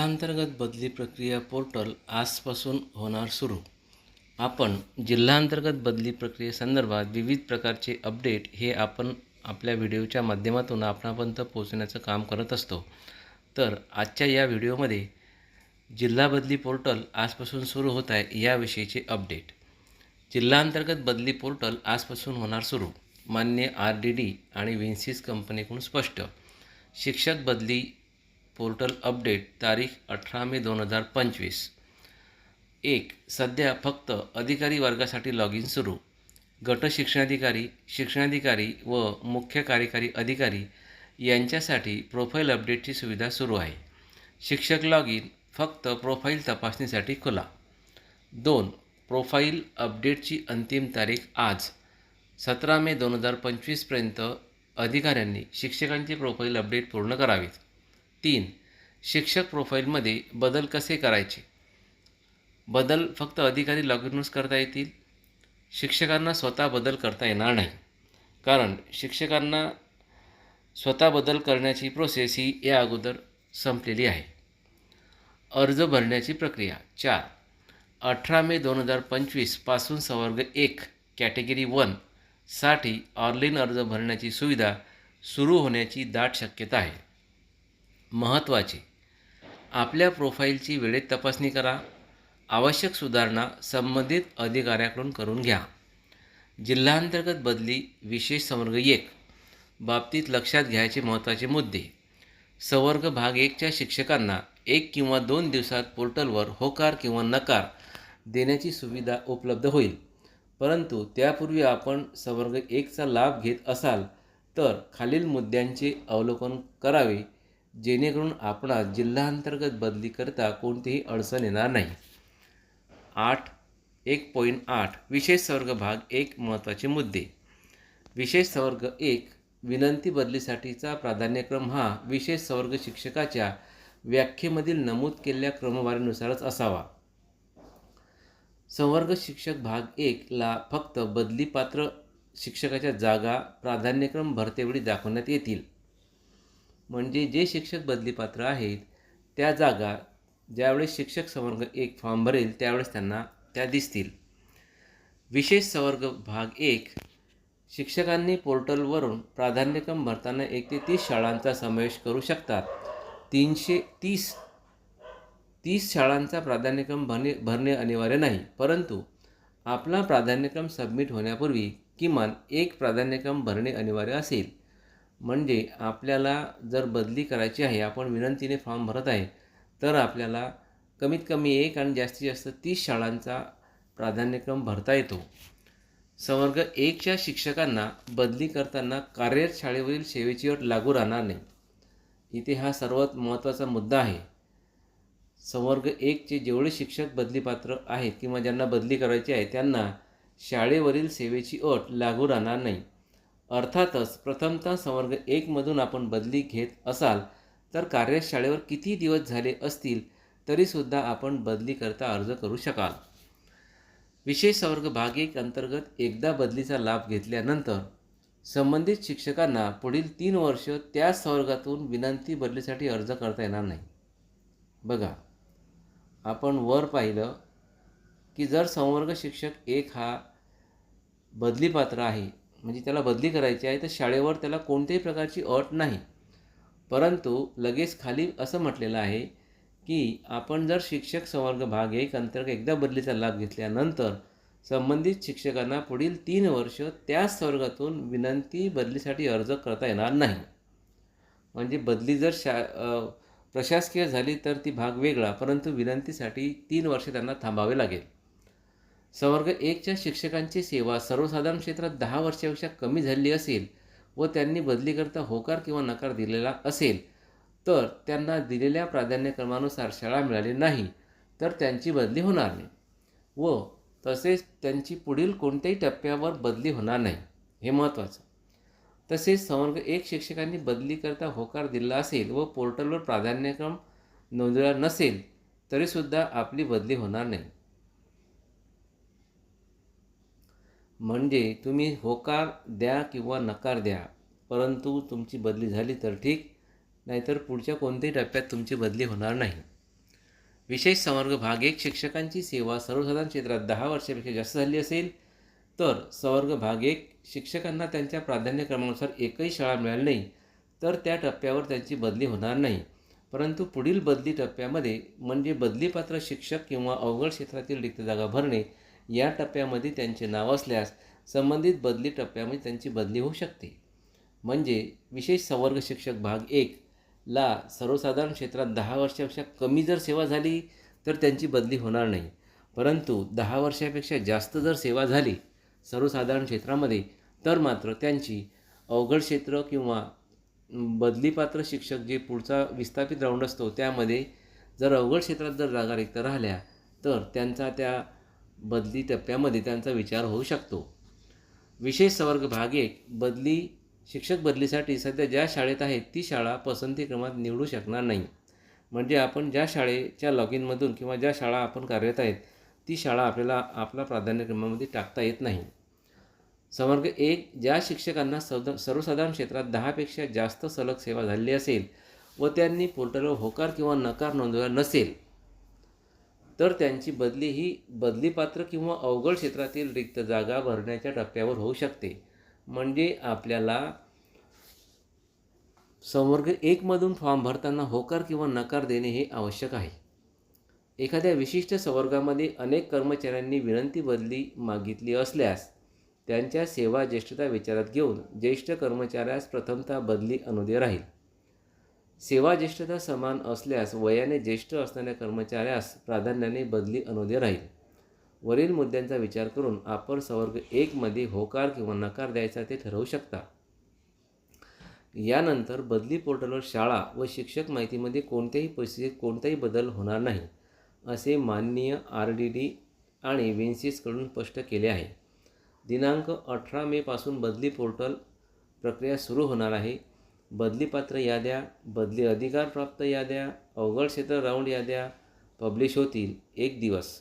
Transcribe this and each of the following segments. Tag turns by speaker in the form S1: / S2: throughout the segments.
S1: जिल्हांतर्गत बदली प्रक्रिया पोर्टल आजपासून होणार सुरू. आपण जिल्हांतर्गत बदली प्रक्रियेसंदर्भात विविध प्रकारचे अपडेट हे आपण आपल्या व्हिडिओच्या माध्यमातून आपणापर्यंत पोहोचण्याचं काम करत असतो. तर आजच्या या व्हिडिओमध्ये जिल्हा बदली पोर्टल आजपासून सुरू होत आहे याविषयीचे अपडेट. जिल्हांतर्गत बदली पोर्टल आजपासून होणार सुरू मान्य आर डी डी आणि विन्सिस कंपनीकडून स्पष्ट. शिक्षक बदली पोर्टल अपडेट तारीख अठरा मे दोन हजार पंचवीस. एक सध्या फक्त अधिकारी वर्गासाठी लॉग इन सुरू. गट शिक्षणाधिकारी शिक्षणाधिकारी व मुख्य कार्यकारी अधिकारी यांच्यासाठी प्रोफाईल अपडेटची सुविधा सुरू आहे. शिक्षक लॉग इन फक्त प्रोफाईल तपासणीसाठी खुला. दोन प्रोफाईल अपडेटची अंतिम तारीख आज सतरा मे दोन हजार पंचवीसपर्यंत अधिकाऱ्यांनी शिक्षकांचे प्रोफाईल अपडेट पूर्ण करावेत. तीन. शिक्षक प्रोफाईलमध्ये बदल कसे करायचे? बदल फक्त अधिकारी लॉग करता येतील? शिक्षकांना स्वतः बदल करता येणार नाही. कारण शिक्षकांना स्वतः बदल करण्याची प्रोसेस ही या अगोदर संपलेली आहे. अर्ज भरण्याची प्रक्रिया. चार. अठरा मे दोन हजार पंचवीसपासून सवर्ग एक कॅटेगरी वनसाठी ऑनलाईन अर्ज भरण्याची सुविधा सुरू होण्याची दाट शक्यता आहे. महत्त्वाचे. आपल्या प्रोफाईलची वेळेत तपासणी करा. आवश्यक सुधारणा संबंधित अधिकाऱ्याकडून करून घ्या. जिल्हांतर्गत बदली विशेष संवर्ग एक. बाबतीत लक्षात घ्यायचे महत्त्वाचे मुद्दे. संवर्ग भाग एकच्या शिक्षकांना एक किंवा दोन दिवसात पोर्टलवर होकार किंवा नकार देण्याची सुविधा उपलब्ध होईल. परंतु त्यापूर्वी आपण संवर्ग एकचा लाभ घेत असाल तर खालील मुद्द्यांचे अवलोकन करावे. जेणेकरून आपणास जिल्हांतर्गत बदलीकरता कोणतीही अडचण येणार नाही. आठ एक पॉईंट आठ विशेष संवर्ग भाग एक महत्त्वाचे मुद्दे. विशेष संवर्ग एक विनंती बदलीसाठीचा प्राधान्यक्रम हा विशेष संवर्ग शिक्षकाच्या व्याख्येमधील नमूद केलेल्या क्रमवारीनुसारच असावा. संवर्ग शिक्षक भाग एकला फक्त बदलीपात्र शिक्षकाच्या जागा प्राधान्यक्रम भरतेवेळी दाखवण्यात येतील. म्हणजे जे शिक्षक बदलीपात्र आहेत त्या जागा ज्यावेळेस शिक्षक संवर्ग एक फॉर्म भरेल त्यावेळेस त्यांना त्या दिसतील. विशेष संवर्ग भाग एक शिक्षकांनी पोर्टलवरून प्राधान्यक्रम भरताना एक ते तीस शाळांचा समावेश करू शकतात. तीनशे तीस तीस शाळांचा प्राधान्यक्रम भरणे भरणे अनिवार्य नाही परंतु आपला प्राधान्यक्रम सबमिट होण्यापूर्वी किमान एक प्राधान्यक्रम भरणे अनिवार्य असेल. म्हणजे आपल्याला जर बदली करायची आहे आपण विनंतीने फॉर्म भरत आहे तर आपल्याला कमीत कमी एक आणि जास्तीत जास्त तीस शाळांचा प्राधान्यक्रम भरता येतो. संवर्ग एकच्या शिक्षकांना बदली करताना कार्यरत शाळेवरील सेवेची अट लागू राहणार नाही. इथे हा सर्वात महत्त्वाचा मुद्दा आहे. संवर्ग एकचे जेवढे शिक्षक बदलीपात्र आहेत किंवा ज्यांना बदली करायची आहे त्यांना शाळेवरील सेवेची अट लागू राहणार नाही. अर्थातच प्रथमतः संवर्ग एकमधून आपण बदली घेत असाल तर कार्यशाळेवर किती दिवस झाले असतील तरीसुद्धा आपण बदली करता अर्ज करू शकाल. विशेष संवर्ग भाग एक अंतर्गत एकदा बदलीचा लाभ घेतल्यानंतर संबंधित शिक्षकांना पुढील तीन वर्ष त्याच संवर्गातून विनंती बदलीसाठी अर्ज करता येणार नाही. बघा आपण वर पाहिलं की जर संवर्ग शिक्षक एक हा बदलीपात्र आहे म्हणजे त्याला बदली करायची आहे तर शाळेवर त्याला कोणत्याही प्रकारची अट नाही. परंतु लगेच खाली असं म्हटलेलं आहे की आपण जर शिक्षक संवर्ग भाग एक अंतर्गत एकदा बदलीचा लाभ घेतल्यानंतर संबंधित शिक्षकांना पुढील तीन वर्ष त्याच संवर्गातून विनंती बदलीसाठी अर्ज करता येणार नाही. म्हणजे बदली जर शा प्रशासकीय झाली तर ती भाग वेगळा परंतु विनंतीसाठी तीन वर्ष त्यांना थांबावे लागेल. संवर्ग एकच्या शिक्षकांची सेवा सर्वसाधारण क्षेत्रात दहा वर्षापेक्षा कमी झाली असेल व त्यांनी बदलीकरता होकार किंवा नकार दिलेला असेल तर त्यांना दिलेल्या प्राधान्यक्रमानुसार शाळा मिळाली नाही तर त्यांची बदली होणार नाही. व तसेच त्यांची पुढील कोणत्याही टप्प्यावर बदली होणार नाही हे महत्त्वाचं. तसेच संवर्ग एक शिक्षकांनी बदलीकरता होकार दिला असेल व पोर्टलवर प्राधान्यक्रम नोंदवला नसेल तरीसुद्धा आपली बदली होणार नाही. म्हणजे तुम्ही होकार द्या किंवा नकार द्या परंतु तुमची बदली झाली तर ठीक नाहीतर पुढच्या कोणत्याही टप्प्यात तुमची बदली होणार नाही. विशेष संवर्ग भाग एक शिक्षकांची सेवा सर्वसाधारण क्षेत्रात दहा वर्षापेक्षा जास्त झाली असेल तर संवर्ग भाग एक शिक्षकांना त्यांच्या प्राधान्यक्रमानुसार एकही शाळा मिळाली नाही तर त्या टप्प्यावर त्यांची बदली होणार नाही. परंतु पुढील बदली टप्प्यामध्ये म्हणजे बदलीपात्र शिक्षक किंवा अवघड क्षेत्रातील रिक्त जागा भरणे या टप्प्यामध्ये त्यांचे नाव असल्यास संबंधित बदली टप्प्यामध्ये त्यांची बदली होऊ शकते. म्हणजे विशेष संवर्ग शिक्षक भाग एक ला सर्वसाधारण क्षेत्रात दहा वर्षापेक्षा कमी जर सेवा झाली तर त्यांची बदली होणार नाही. परंतु दहा वर्षापेक्षा जास्त जर सेवा झाली सर्वसाधारण क्षेत्रामध्ये तर मात्र त्यांची अवघड क्षेत्र किंवा बदलीपात्र शिक्षक जे पुढचा विस्थापित राऊंड असतो त्यामध्ये जर अवघड क्षेत्रात जर जागा रिक्त राहिल्या तर त्यांचा त्या बदली टप्प्यामध्ये त्यांचा विचार होऊ शकतो. विशेष संवर्ग भाग एक बदली शिक्षक बदलीसाठी सध्या ज्या शाळेत आहेत ती शाळा पसंती क्रमात निवडू शकणार नाही. म्हणजे आपण ज्या शाळेच्या लॉग इनमधून किंवा ज्या शाळा आपण कार्यरत आहेत ती शाळा आपल्याला आपला प्राधान्यक्रमामध्ये टाकता येत नाही. संवर्ग एक ज्या शिक्षकांना सद सर्वसाधारण क्षेत्रात दहापेक्षा जास्त सलग सेवा झालेली असेल व त्यांनी पोर्टलवर होकार किंवा नकार नोंदवला नसेल तर त्यांची बदली ही बदलीपात्र किंवा अवघड क्षेत्रातील रिक्त जागा भरण्याच्या टप्प्यावर होऊ शकते. म्हणजे आपल्याला संवर्ग एकमधून फॉर्म भरताना होकार किंवा नकार देणे हे आवश्यक आहे. एखाद्या विशिष्ट संवर्गामध्ये अनेक कर्मचाऱ्यांनी विनंती बदली मागितली असल्यास त्यांच्या सेवा ज्येष्ठता विचारात घेऊन ज्येष्ठ कर्मचाऱ्यास प्रथमतः बदली अनुदे राहील. सेवा ज्येष्ठता समान असल्यास वयाने ज्येष्ठ असणाऱ्या कर्मचाऱ्यास प्राधान्याने बदली अनुदे राहील. वरील मुद्द्यांचा विचार करून आपण सवर्ग एकमध्ये होकार किंवा नकार द्यायचा ते ठरवू शकता. यानंतर बदली पोर्टलवर शाळा व शिक्षक माहितीमध्ये कोणत्याही परिस्थितीत कोणताही बदल होणार नाही असे माननीय आर डी डी आणि विन्सिसकडून स्पष्ट केले आहे. दिनांक अठरा मेपासून बदली पोर्टल प्रक्रिया सुरू होणार आहे. बदलीपात्र याद्या बदली अधिकारप्राप्त याद्या अवघड क्षेत्र राऊंड याद्या पब्लिश होतील एक दिवस.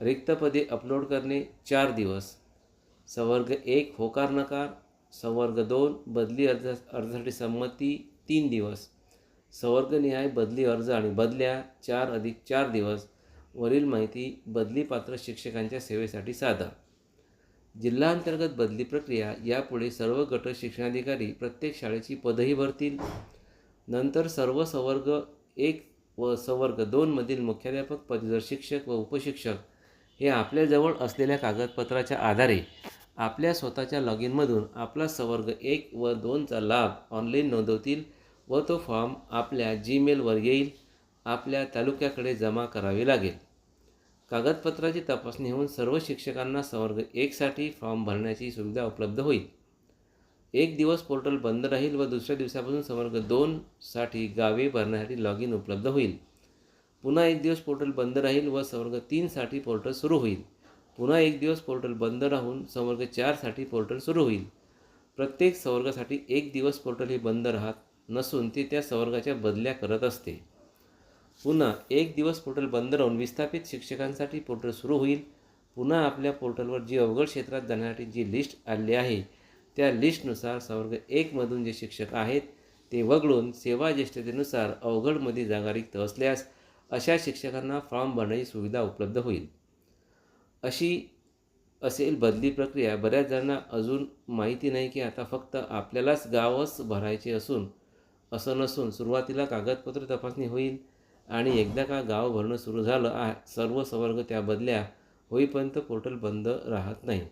S1: रिक्त पदे अपलोड करणे चार दिवस. संवर्ग एक होकार नकार संवर्ग दोन बदली अर्ज अर्जासाठी संमती तीन दिवस. संवर्गनिहाय बदली अर्ज आणि बदल्या चार अधिक चार दिवस. वरील माहिती बदलीपात्र शिक्षकांच्या सेवेसाठी साधा जिल्हांतर्गत बदली प्रक्रिया यापुढे सर्व गट शिक्षणाधिकारी प्रत्येक शाळेची पदही भरतील. नंतर सर्व संवर्ग एक व संवर्ग दोनमधील मुख्याध्यापक पदवीधर शिक्षक व उपशिक्षक हे आपल्याजवळ असलेल्या कागदपत्राच्या आधारे आपल्या स्वतःच्या लॉग इनमधून आपला संवर्ग एक व दोनचा लाभ ऑनलाईन नोंदवतील व तो फॉर्म आपल्या जीमेलवर येईल. आपल्या तालुक्याकडे जमा करावे लागेल. कागदपत्राची तपासणी होऊन सर्व शिक्षकांना संवर्ग एकसाठी फॉर्म भरण्याची सुविधा उपलब्ध होईल. एक दिवस पोर्टल बंद राहील व दुसऱ्या दिवसापासून संवर्ग दोनसाठी गावे भरण्यासाठी लॉग इन उपलब्ध होईल. पुन्हा एक दिवस पोर्टल बंद राहील व संवर्ग तीनसाठी पोर्टल सुरू होईल. पुन्हा एक दिवस पोर्टल बंद राहून संवर्ग चारसाठी पोर्टल सुरू होईल. प्रत्येक संवर्गासाठी एक दिवस पोर्टल हे बंद राहत नसून ते त्या संवर्गाच्या बदल्या करत असते. पुन्हा एक दिवस पोर्टल बंद राहून विस्थापित शिक्षकांसाठी पोर्टल सुरू होईल. पुन्हा आपल्या पोर्टलवर जी अवघड क्षेत्रात जाण्यासाठी जी लिस्ट आली आहे त्या लिस्टनुसार संवर्ग एकमधून जे शिक्षक आहेत ते वगळून सेवा ज्येष्ठतेनुसार अवघडमध्ये जागा रिक्त असल्यास अशा शिक्षकांना फॉर्म भरण्याची सुविधा उपलब्ध होईल. अशी असेल बदली प्रक्रिया. बऱ्याच जणांना अजून माहिती नाही की आता फक्त आपल्यालाच गावच भरायचे असून असं नसून सुरुवातीला कागदपत्र तपासणी होईल. आणि एकदा का गाव भरणं सुरू झालं आ सर्व संवर्ग त्या बदल्या होईपर्यंत पोर्टल बंद राहत नाही.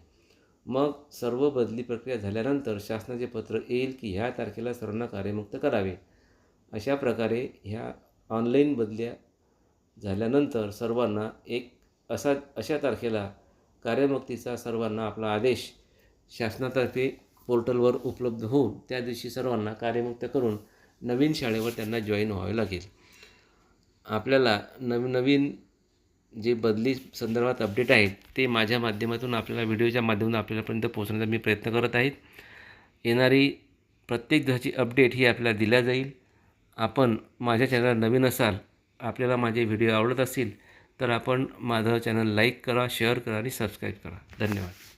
S1: मग सर्व बदली प्रक्रिया झाल्यानंतर शासनाचे पत्र येईल की ह्या तारखेला सर्वांना कार्यमुक्त करावे. अशा प्रकारे ह्या ऑनलाईन बदल्या झाल्यानंतर सर्वांना एक असा अशा तारखेला कार्यमुक्तीचा सर्वांना आपला आदेश शासनातर्फे पोर्टलवर उपलब्ध होऊन त्या दिवशी सर्वांना कार्यमुक्त करून नवीन शाळेवर त्यांना जॉईन व्हावे लागेल. आपल्याला नवनवीन जे बदली संदर्भात अपडेट आहेत ते माझ्या माध्यमातून आपल्याला व्हिडिओच्या माध्यमातून आपल्यापर्यंत पोहोचण्याचा मी प्रयत्न करत आहेत. येणारी प्रत्येक दिवसाची अपडेट ही आपल्याला दिल्या जाईल. आपण माझ्या चॅनल नवीन असाल आपल्याला माझे व्हिडिओ आवडत असतील तर आपण माझं चॅनल लाईक करा शेअर करा आणि सबस्क्राईब करा. धन्यवाद.